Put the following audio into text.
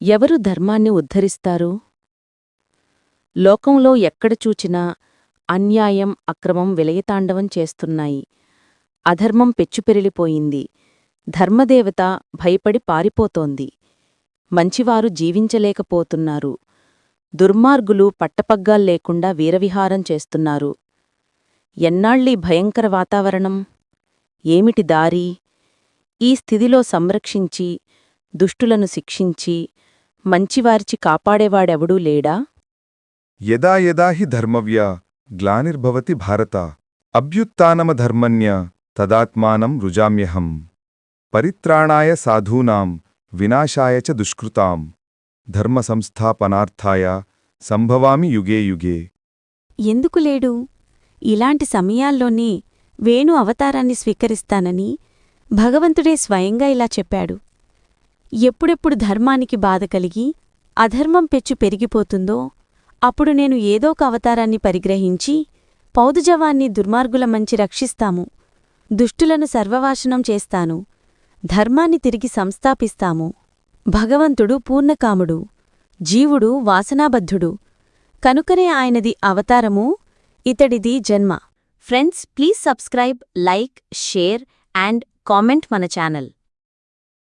ఎవరు ధర్మాన్ని ఉద్ధరిస్తారు? లోకంలో ఎక్కడ చూచినా అన్యాయం అక్రమం విలయతాండవం చేస్తున్నాయి. అధర్మం పెచ్చుపెరిలిపోయింది. ధర్మదేవత భయపడి పారిపోతోంది. మంచివారు జీవించలేకపోతున్నారు. దుర్మార్గులు పట్టపగ్గాల్లేకుండా వీరవిహారం చేస్తున్నారు. ఎన్నాళ్ళీ భయంకర వాతావరణం? ఏమిటి దారి? ఈ స్థితిలో సంరక్షించి దుష్టులను శిక్షించి మంచివారిచి కాపాడేవాడెవడూ లేడా? యదా యదా హి ధర్మవ్య గ్లానిర్భవతి భారత. అభ్యుత్నమధర్మణ్య తదాత్మానం రుజామ్యహం. పరిత్రాణాయ సాధూనాం వినాశాయ చ దుష్కృతాం. ధర్మసంస్థాపనార్థాయ సంభవామి యుగే యుగే. ఎందుకు లేడు? ఇలాంటి సమయాల్లోనే వేణు అవతారాన్ని స్వీకరిస్తానని భగవంతుడే స్వయంగా ఇలా చెప్పాడు. ఎప్పుడెప్పుడు ధర్మానికి బాధ కలిగి అధర్మం పెచ్చు పెరిగిపోతుందో అప్పుడు నేను ఏదోక అవతారాన్ని పరిగ్రహించి పౌదుజవాన్ని దుర్మార్గుల మంచి రక్షిస్తాము. దుష్టులను సర్వవాసనం చేస్తాను. ధర్మాన్ని తిరిగి సంస్థాపిస్తాము. భగవంతుడు పూర్ణకాముడు. జీవుడు వాసనాబద్ధుడు. కనుకనే ఆయనది అవతారము ఇతడిది జన్మ. Friends please subscribe like share and comment మన ఛానల్.